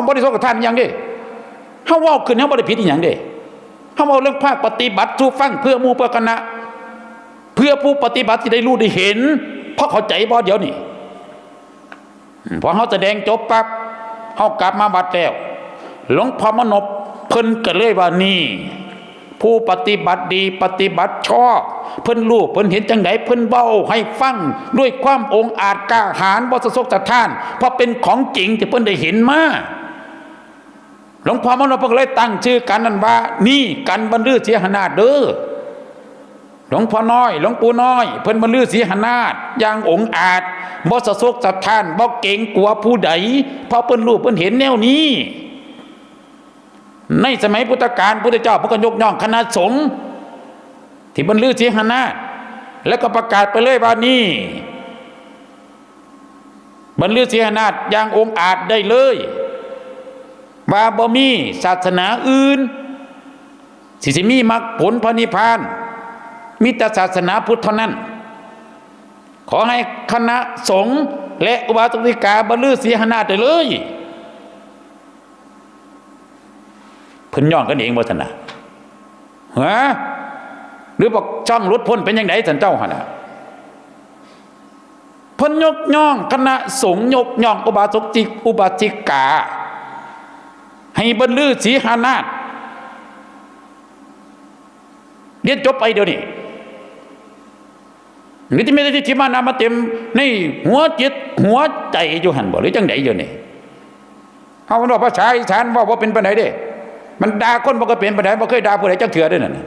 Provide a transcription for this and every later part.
าบ่ได้สกทานอย่างเด้เฮาเว้าขึ้นเฮาบ่ได้ผิดอีหยังเด้เฮาเว้าเรื่องภาคปฏิบัติสู่ฟังเพื่อมูเพื่อคณะ เพื่อผู้ปฏิบัติที่ได้รู้ได้เห็น เพราะเขาใจบ่เดี๋ยวนี้พอเฮาแสดงจบปั๊บเฮากลับมาบัดแล้วหลวงพ่อมนพเพิ่นก็เลยว่านี่ผู้ปฏิบัติดีปฏิบัติชอบ เพิ่นรู้เพิ่นเห็นจังไดเพิ่นเบ้าให้ฟังด้วยความองอาจกล้าหาญบสะทกสะท้าน เพราะเป็นของจริงที่เพิ่นได้เห็นมา หลวงพ่อมโนเพิ่นก็เลยตั้งชื่อกันนั่นว่า นี่กันบรรลือเสียหนาถเด้อหลวงพ่อน้อย หลวงปู่น้อย เพิ่นบรรลือเสียหนาถอย่างองอาจบ่สะทกสะท้านบ่เก่งกลัวผู้ใดเพราะเพิ่นรู้เพิ่นเห็นแนวนี้ ในสมัยพุทธกาลพุทธเจ้าพระก็ยกย่องคณะสงฆ์ที่บรรลือเสียหนาถแล้วก็ประกาศไปเลยว่านี่บรรลือเสียหนาถอย่างองอาจได้เลย ว่าบ่มีศาสนาอื่น สิสิมีมรรคผลพระนิพพานมีแต่ศาสนาพุทธเท่านั้น ขอให้คณะสงฆ์และอุบาสกิกาบรรลือเสียหนาได้เลยเพิ่นย่องกันเองบ่ท่านน่ะฮะหรือบอกช่องรุดพ้นเป็นยังไงท่านเจ้าหนะเพิ่นยกย่องคณะสงฆ์ยกย่องอุบาสกจิกอุบาสิกา ให้บรรลือสีหานาถเรียนจบไปเดี๋ยวนี้นี่ที่ไม่ได้ที่มานามาเต็มในหัวจิตหัวใจอยู่หันบ่หรือจังไดอยู่นี่เอามันว่าภาษาอีสานว่าว่าเป็นปานใดเด้ มันด่าคนบ่ก็เป็นปานใดบ่เคยด่าผู้ใดจักเถื่อเด้อนั่นน่ะ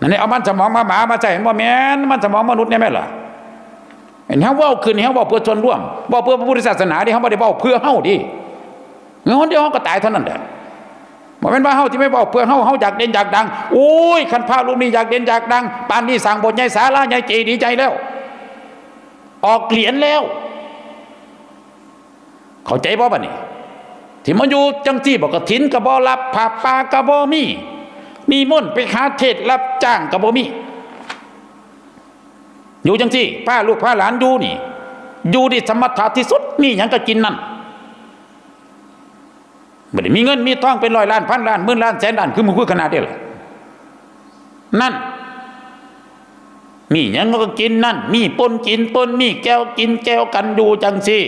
นั่นนี่เอามันสมองมาหมามาใส่บ่แม่นมันสมองมนุษย์แน่แม่ล่ะเห็นเฮาเว้าขึ้นเฮาเว้าเพื่อส่วนร่วมเว้าเพื่อพระพุทธศาสนาดิเฮาบ่ได้เว้าเพื่อเฮาดิเงินเดียวเฮาก็ตายเท่านั้นแหละ บ่แม่นว่าเฮาที่ไม่เว้าเพื่อเฮาเฮาอยากเด่นอยากดังโอ้ยคันพระรูปนี้อยากเด่นอยากดังปานนี้สร้างบสถ์ใหญ่ศาลาใหญ่เจดีใจแล้ว ออกเหรียญแล้ว เข้าใจบ่บัดนี้ที่มันอยู่จังที่บอกกระถินกระบอรับผ่าปลากระบอมีมีม่นไปหาเทศรับจ้างกระบอมีอยู่จังที่ป้าลูกป้าหลานอยู่นี่ อยู่ที่สมถะที่สุดมีหยังก็กินนั่น ไม่ได้มีเงินมีทองเป็นร้อยล้านพันล้านหมื่นล้านแสนล้านคือมันคือขนาดเดียวเลยนั่น มีหยังก็กินนั่น มีปนกินปนมีแก้วกินแก้วกันอยู่จังซี่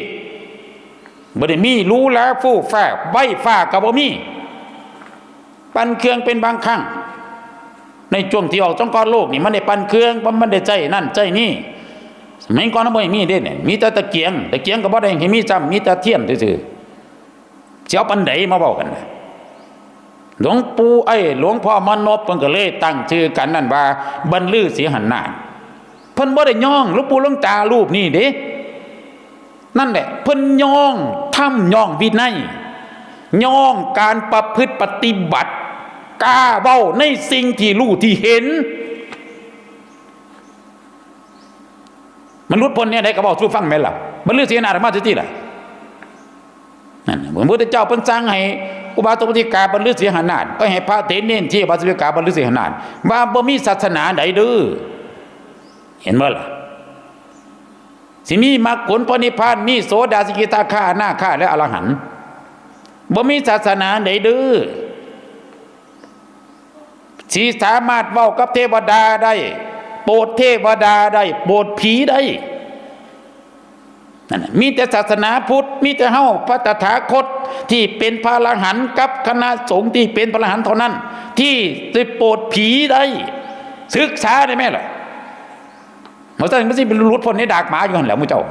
บ่ได้มีรู้แล้วฟู่ฟ้าใบฟ้ากับบ่มี ปันเครื่องเป็นบางครั้งในช่วงที่ออกจงกรโลกนี่มันได้ปันเครื่องมันได้ใจนั่นใจนี่สมัยก่อนมันบ่มีเด้เนี่ยมีแต่ตะเกียงตะเกียงก็บ่ได้ให้มีจำมีแต่เทียนซื่อๆ สิเอาปันใดมาเว้ากัน หลวงปู่ไอ้หลวงพ่อมนพเพิ่นก็เลยตั้งชื่อกันนั่นว่า บรรลือเสียหันนาเพิ่นบ่ได้ย่องหลวงปู่หลวงตารูปนี่เด้นั่นแหละเพิ่นย่องถ้ำย่องวินัยย่องการประพฤติปฏิบัติกล้าเบ้าในสิ่งที่รู้ที่เห็น มันรุดพ้นเนี่ยได้กระบอกสู้ฟังไหมล่ะมันเลือกเสียหนาธรรมะที่ล่ะ นั่นเหมือนพระพุทธเจ้าเพิ่นสั่งให้อุบาสกอุบาสิกาบรรลุเสียหนาฏก็ให้พระเถรเน้นที่อุบาสกอุบาสิกาบรรลุเสียหนาฏว่าบ่มีศาสนาใดเด้อเห็นบ่ล่ะสิมีมรรคผลพระนิพานมีโสดาสกิตาคาหน้าคาและอรหันต์บ่มีศาสนาใดดื้อสิสามารถเว้ากับเทวดาได้ โปรดเทวดาได้ โปรดผีได้ นั่นมีแต่ศาสนาพุทธ มีแต่เฮาพระตถาคตที่เป็นพระอรหันต์กับคณะสงฆ์ที่เป็นพระอรหันต์เท่านั้น ที่จะโปรดผีได้ ศึกษาได้ไหมล่ะมันจะมันสิเป็นรุดพ้นในดากหมาอยู่หันแหล้วมุเจ้า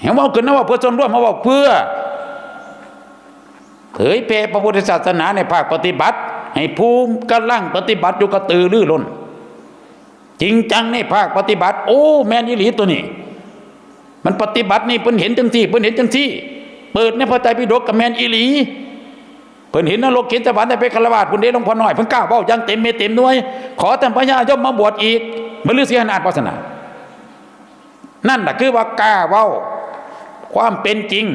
เห็นว่าเกินนะว่าเพื่อส่วนร่วมมาบอกเพื่อเผยแผ่พระพุทธศาสนาในภาคปฏิบัติ ให้ภูมิกำลังปฏิบัติอยู่กระตือรือร้นจริงจังในภาคปฏิบัติ โอ้ แม่นอีหลีตัวนี้ มันปฏิบัตินี่เพิ่นเห็นจังที่เพิ่นเห็นจังที่ เปิดในพระไตรปิฎกกับแมนอีหลีเพิ่นเห็นนรกเห็นสวรรค์ได้ไปคารวะพุ่นเด้หลวงพ่อน้อยเพิ่นกล้าเว้ายังเต็มเมเต็มหน่วย ขอท่พญายมมาบวชอีกบรรลือเสียหนาฏวาสนา นั่นแหละคือว่ากล้าเว้าความเป็นจริง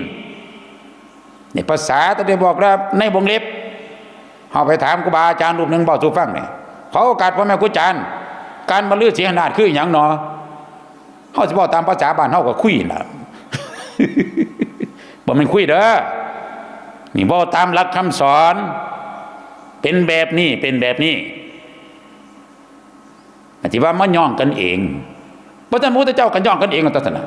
ในภาษาตะเดบอกแล้วในวงเล็บเอาไปถามครูบาอาจารย์รูปหนึ่งบอกสู่ฟังเนี่ยเขาโอกาสพ่อแม่ครูอาจารย์การบรรลือเสียหนาฏคืออย่างหนอ เขาจะบอกตามภาษาบ้านเขาก็คุยนะบ่แมันคุยเด้อนี่บ่ตามหลักคำสอน เป็นแบบนี้เป็นแบบนี้อธิว่ามันย่องกันเองพระท่านพุทธเจ้ากันย่องกันเองกันตัสนะ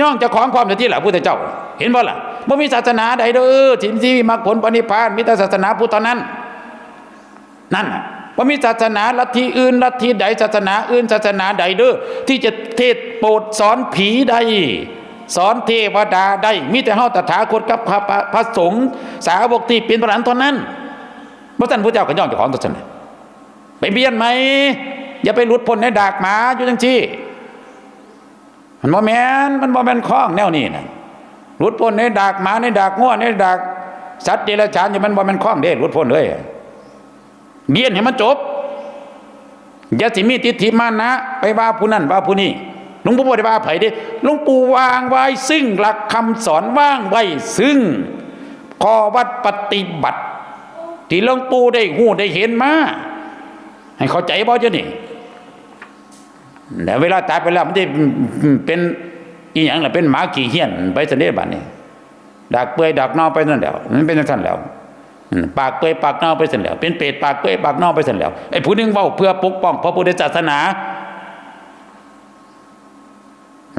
ย่องจะของความที่หละพุทธเจ้า เห็นบ่ล่ะบ่มีศาสนาใดเด้อที่ที่มรรคผลปณิพพานมีแต่ศาสนาพุทธนั้น นั่นน่ะ ว่ามีศาสนาลัทธิอื่นลัทธิใดศาสนาอื่นศาสนาใดเด้อที่จะเทศโปรดสอนผีได้สอนเทวดาได้ มีแต่เฮาตถาคตกับพระพระพระสงฆ์สาวกที่เป็นพระอรหันต์เท่านั้นพระท่านพระเจ้าก็ย่องเจ้าของตัวท่านไปเบียนไหมอย่าไปหลุดพ้นในดากหมาอยู่จังซี่มันบ่แมนมันบ่แม่นข้องแนวนี้นะหลุดพ้นในดากหมาในดากง้อในดากสัตว์เดรัจฉานอยู่มันบ่แม่นข้องเด้หลุดพ้นเลย เบียนให้มันจบอย่าสิมีทิฏฐิมานะ ไปว่าผู้นั้นว่าผู้นี้หลวงปู่บ่ได้ว่าไผเด้หลวงปู่วางไว้ซึ่งหลักคำสอนว่างไว้ซึ่งข้อวัดปฏิบัติ ที่หลวงปู่ได้หูได้เห็นมาให้เข้าใจบ่เจ้านี่แต่เวลาตายไปแล้วมันได้เป็นอีหยังล่ะเป็นหมาขี่เหี้ยนไปซะเด้บัดนี้ดักเปื่อยดักน่าไปนั่นแล้วมันเป็นจังซั่นแล้ว ปากเปื่อยปากเน่าไปเสร็จแล้ว เป็นเปรตปากเปื่อยปากเน่าไปเสร็จแล้วไอ้ผู้นึงเว้าเพื่อปกป้องพระพุทธศาสนา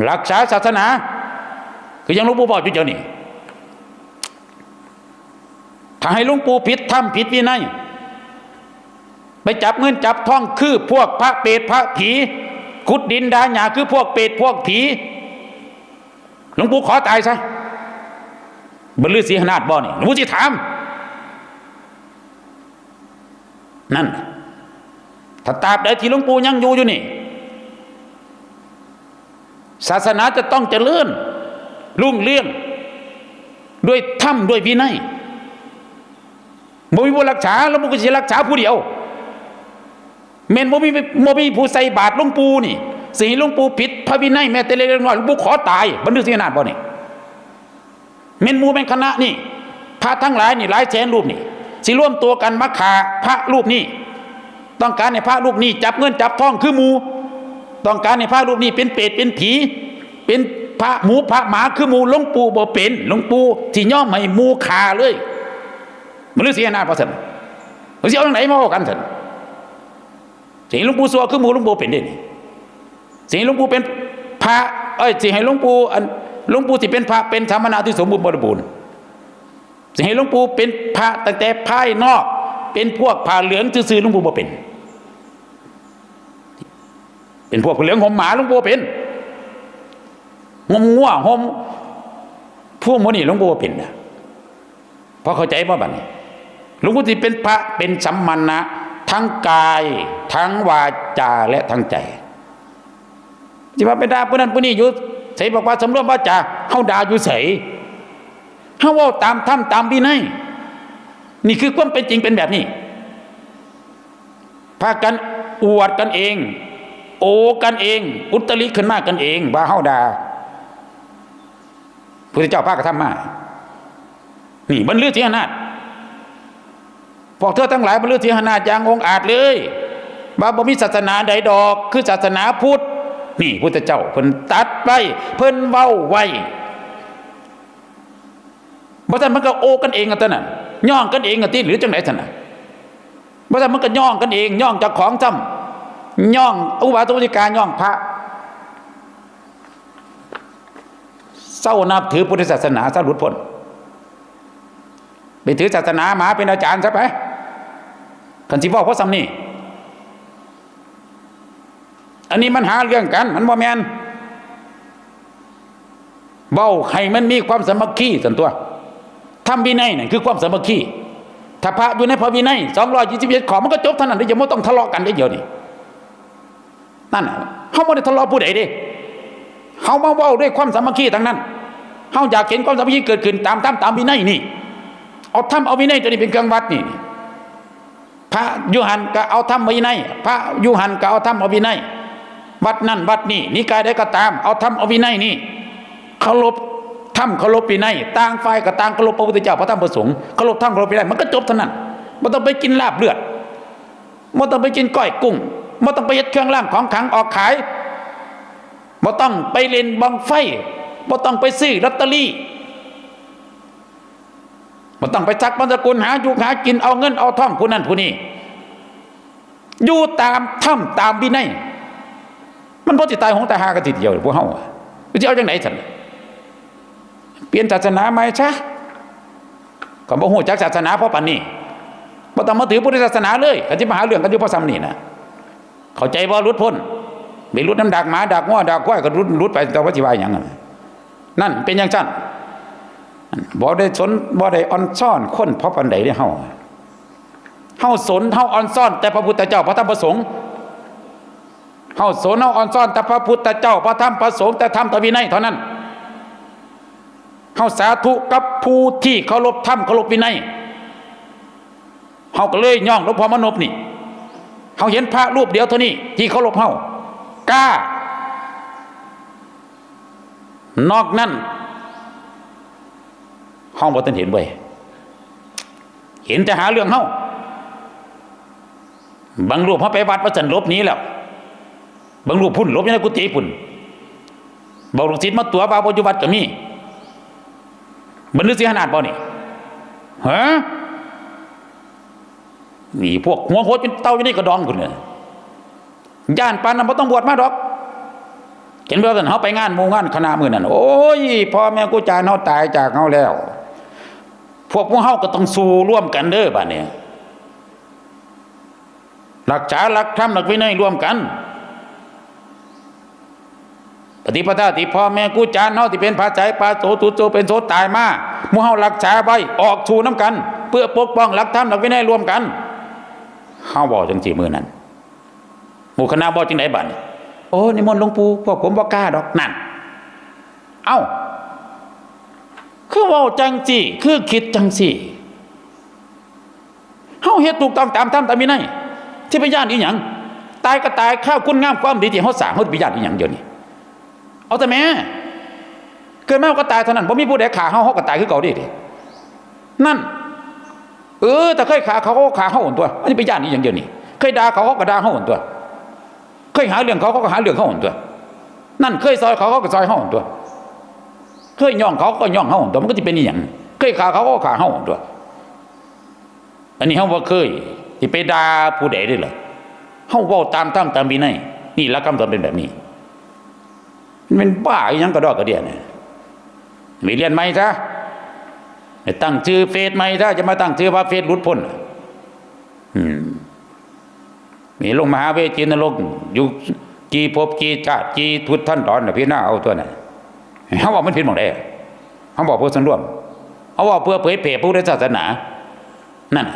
รักษาศาสนา คือยังหลุงปู่บอกอยู่เจ้านี่ถ้าให้หลุงปู่ผิดทำผิดวินัยไปจับเงินจับทองคือพวกพระเปรตพระผีขุดดินดาหยาคือพวกเปรตพวกผีหลวงปู่ขอตายซะบรรลือสีหนาดบ่นี่หลวงปู่สิถาม นั่นถ้าตราบใดที่หลวงปู่ยังอยู่อยู่นี่ ศาสนาจะต้องเจริญรุ่งเรือง ด้วยธรรมด้วยวินัยบ่มีผู้รักษาแล้วมันก็สิรักษาผู้เดียวแม่นบ่มีบ่มีผู้ใส่บาตรหลวงปู่นี่สิให้หลวงปู่ผิดพระวินัยแม้แต่เล็กน้อยหลวงปู่ขอตายบรรลุสิขนาดบ่นี่แม่นมู่แม่นคณะนี่พระทั้งหลายนี่หลายแสนรูปนี่ สิร่วมตัวกันมาขาพระรูปนี้ ต้องการให้พระรูปนี้ จับเงินจับทองคือมูต้องการให้พระรูปนี้เป็นเปรตเป็นผี เป็นพระหมูพระหมาคือมูหลวงปู่บ่เป็นหลวงปู่ที่ย่อมให้หมูขาเลยมันรู้สียนาพระสันมันสิเอาทางไหนมาเอากันสันสิให้หลวงปู่สัวคือมูหลวงปู่เป็นเด่นสิให้หลวงปู่เป็นพระเอ้ยสิให้หลวงปู่อันหลวงปู่ที่เป็นพระเป็นธรรมนาที่สมบูรณ์บริบูรณ์ ให้หลวงปู่เป็นพระตั้งแต่ภายนอก เป็นพวกผ้าเหลืองซื่อๆหลวงปู่บ่เป็น เป็นพวกผาเหลืองห่มหมาหลวงปู่เป็นงมงัวห่มพวกหมนี่หลวงปู่บ่เป็นนะพอเข้าใจบ่บัดนี้หลวงปู่ที่เป็นพระเป็นสัมมาณะทั้งกายทั้งวาจาและทั้งใจที่ว่าไปด่าผู้นั้นผู้นี้อยู่ใส่บอกว่าสำรวมวาจาเฮาด่าอยู่เฉย เขาว่าตามธรรมตามวินัยนี่คือความเป็นจริงเป็นแบบนี้พากันอวดกันเอง โอกันเอง อุตริขึ้นมากันเองว่าเฮาดาพระเจ้าพากระทำมา นี่บรรลือเทียนาฏพวกเธอทั้งหลายบรรลือเทียนาฏอย่างองอาจเลยว่าบ่มีศาสนาใดดอก คือศาสนาพุทธ นี่พุทธเจ้าเพิ่นตัดไว้เพิ่นเว้าไว้ บ่ท่านมันก็โอกันเองกันท่านน่ะย่องกันเองกันที่หรือจังไหนท่านน่ะบ่ท่านมันก็ย่องกันเองย่องจากของจำย่องอุบาตุวิการย่องพระเศร้านับถือพุทธศาสนาซะหลุดพ้นไปถือศาสนาหมาเป็นอาจารย์ซะไปคันสิบอกเพราะซ้ำนี่อันนี้มันหาเรื่องกัน มันบ่แมนเบ้าให้มันมีความสมัครคีส่วนตัว ทำวินัยนั่นคือความสามัคคีถ้าพระอยู่ในพระวินัยสองร้อยยี่สิบเอ็ดขอมันก็จบเท่านั้นเดี๋ยวไม่ต้องทะเลาะกันได้เดียวนี่นั่นเขาไม่ได้ทะเลาะผู้ใดเด้เขามาเว้าด้วยความสามัคคีทั้งนั้นเขาอยากเห็นความสามัคคีเกิดขึ้นตามตามตามวินัยนี่ เอาทำเอาวินัยตัวนี้เป็นเครื่องวัดนี่พระยุหันก็เอาทำวินัยพระยุหันก็เอาทำเอาวินัยวัดนั่นวัดนี่นิกายใดก็ตาม เอาทำเอาวินัยนี่เคารพ ทำเคารพวินัยต่างฝ่ายกับต่างเคารพพระพุทธเจ้าพระธรรมพระสงฆ์เคารพทำเคารพวินัยมันก็จบเท่านั้นไม่ต้องไปกินลาบเลือดไม่ต้องไปกินก้อยกุ้งไม่ต้องไปยัดเครื่องล่างของขังออกขายไม่ต้องไปเล่นบังไฟไม่ต้องไปซื้อลอตเตอรี่มันต้องไปจักมันสกุลหาอยู่หากินเอาเงินเอาท่องผู้นั้นผู้นี้อยู่ตามถ้ำตามวินัยมันพอจิตายของตาหากันทีเดียวพวกเฮาจะเอาจังไหนสัน เปลี่ยนศาสนาไหมชะก็บ่ฮู้จักศาสนาเพราะปานนี้บ่ต้องมาถือพุทธศาสนาเลยก็สิมาหาเรื่องกันอยู่เพราะซ้ำนี่นะเข้าใจบ่รุดพ้นไปรุดน้ำดักหมาดักง้อดักควายก็รุดรุดไปแต่ว่าสิว่าหยังอะนั่นเป็นอย่างซั่นบ่ได้สนบ่ได้อ่อนซ่อนคนเพราะปานใดเด้เฮาเฮาสนเฮาอ่อนซ่อน แต่พระพุทธเจ้าพระธรรมพระสงฆ์เฮาสนเฮาอ่อนซ่อนแต่พระพุทธเจ้าพระธรรมพระสงฆ์แต่ธรรมตวินัยเท่านั้น เฮาสาธุกับผู้ที่เคารพธรรมเคารพวินัยเฮาก็เลยย่องหลวงพ่อมนพนี่เฮาเห็นพระรูปเดียวเท่านี้ ที่เคารพเฮากล้านอกนั้นเฮาบ่ทันเห็นเว้เห็นแต่หาเรื่องเฮาบางรูปเฮาไปวัดว่าสันลบนี้แล้ว บางรูปพุ่นลบยู่ในกุฏิพุ่นบอกลูกศิษย์มาตัวบาบ่อยู่วัดก็มี บรรลุสิขนาดบ่นี่ฮะนี่พวกหัวโคตรเป็นเต้าอยู่ในกระดองคุณเนี่ยย่านปานนั้นบ่ต้องบวชมาดอกเห็นบ่กันเฮาไปงานหมู่งานคณะมื้อนั้นโอ้ยพ่อแม่กูจานเฮาตายจากเฮาแล้ว พวกพวกเฮาก็ต้องสู้ร่วมกันเด้อบัดนี้รักษาหลักธรรมหลักวินัยร่วมกัน ปฏิปทาที่พ่อแม่กูจานเฮาที่เป็นพระใจปาโสตุโจเป็นโสตายมามู่เฮารักษาไว้ออกสู่น้ำกัน เพื่อปกป้องหลักธรรมหลักวินัยรวมกันเฮาบอกจังสี่มือนั้นหมู่คณะบอกจังไดบัดนี้โอ้นิมนต์หลวงปู่พวกผมบ่กล้าดอกนั่นเอ้า คือว่าจังสี่ คือคิดจังสี่เฮาเฮ็ดถูกต้องตามธรรมตามวินัยที่ไปย่านอีหยังตายก็ตายข้าวคุณงามความดีที่เฮาสร้างเฮาไปย่านอีหยังเดี๋ยวนี้ เอาแต่แม่เกิดมาก็ตายเท่านั้นบ่มีผู้ใดขาเฮาเฮาก็ตายคือเก่าดิดินั่น เออแต่เคยขาเขาขาก็ขาเฮาหนตัวอันนี้ไปย่านนี้อย่างเดียวนี่เคยด่าเขาเขาก็ด่าเฮาหนตัว เคยหาเรื่องเขาเขาก็หาเรื่องเขาหนตัว นั่นเคยซอยเขาเขาก็ซอยเฮาหนตัว เคยย่องเขาก็ย่องเฮาหนตัวมันก็จะเป็นอีหยังเคยขาเขาก็ขาเฮาหนตัว อันนี้เฮาบ่เคยที่ไปด่าผู้ใดได้เลยเฮาเว้าตามตามตามวินัยนี่ลักคำสอนเป็นแบบนี้ มันเป็นบ้าอีหยังกระดอกกระเดียเนี่ยมีเรียนไหมซะตั้งชื่อเฟซไหมซะจะมาตั้งชื่อว่าเฟซรุดพ้นมีลงมหาเวจีนรกอยู่จีภพจีชาติจีทุตท่านตอนพี่หน้าเอาตัวน่ะเขาบอกมันผิดหมดเลยเขาบอกเพื่อส่วนร่วมเขาบอกเพื่อเผยเผยพุทธศาสนา นั่น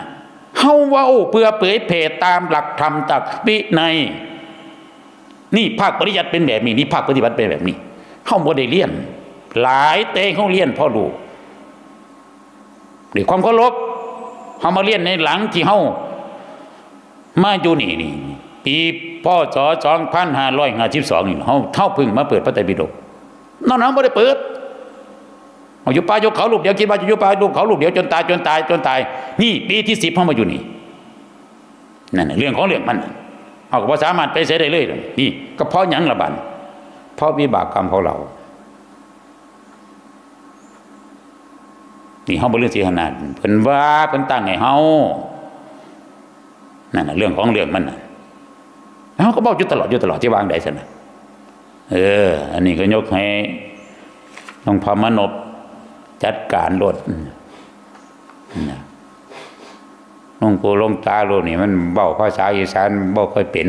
เขาว่าเพื่อเผยเผยตามหลักธรรมจากวิใน นี่ภาคปริยัติเป็นแบบนี้นี่ภาคปฏิบัติเป็นแบบนี้เข้าโมได้เรียน หลายเตงเขาเรียนพ่อรูด้วยความเคารพเขามาเรียนในหลังที่เขามาอยู่นี่นี่ปีพ่อศสองพันห้าร้อยห้าสิบสองนี่เขาเท่าพึ่งมาเปิดพระไตรปิฎกนอกนั้นไม่ได้เปิดเอาอยู่ป่ายกเขาลูกเดียวคิดว่าจะอยู่ป่าลูกเขาลูกเดียวจนตายจนตายจนตาย นี่ปีที่สิบเขามาอยู่นี่นั่นเรื่องของเรื่องมันนะ เอาก็บ่สามารถไปเสียได้เลยเลยนี่ก็เพราะยังละบันเพราะวิบากกรรมของเรานี่เฮาบ่เรื่องสิขนาดเพิ่นว่าเพิ่นตั้งให้เฮานั่นน่ะเรื่องของเรื่องมันน่ะเฮาก็บอกอยู่ตลอดอยู่ตลอดที่วางได้ซั่นน่ะเออ อันนี้ก็ยกให้หลวงพ่อมนพจัดการรถนะ นุ่งปูลงตาโลกนี่มันเบ้าภาษาอีสานเบ้าค่อยเป็น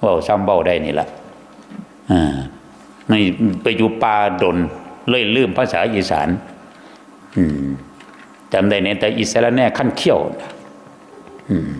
เบ้าซ้ำเบ้าได้นี่แหละอ่าไม่ไปอยู่ป่าดนเลยลืมภาษาอีสาน อืมจำได้เนี่ยแต่อิสระแน่ขั้นเขี้ยวนอืม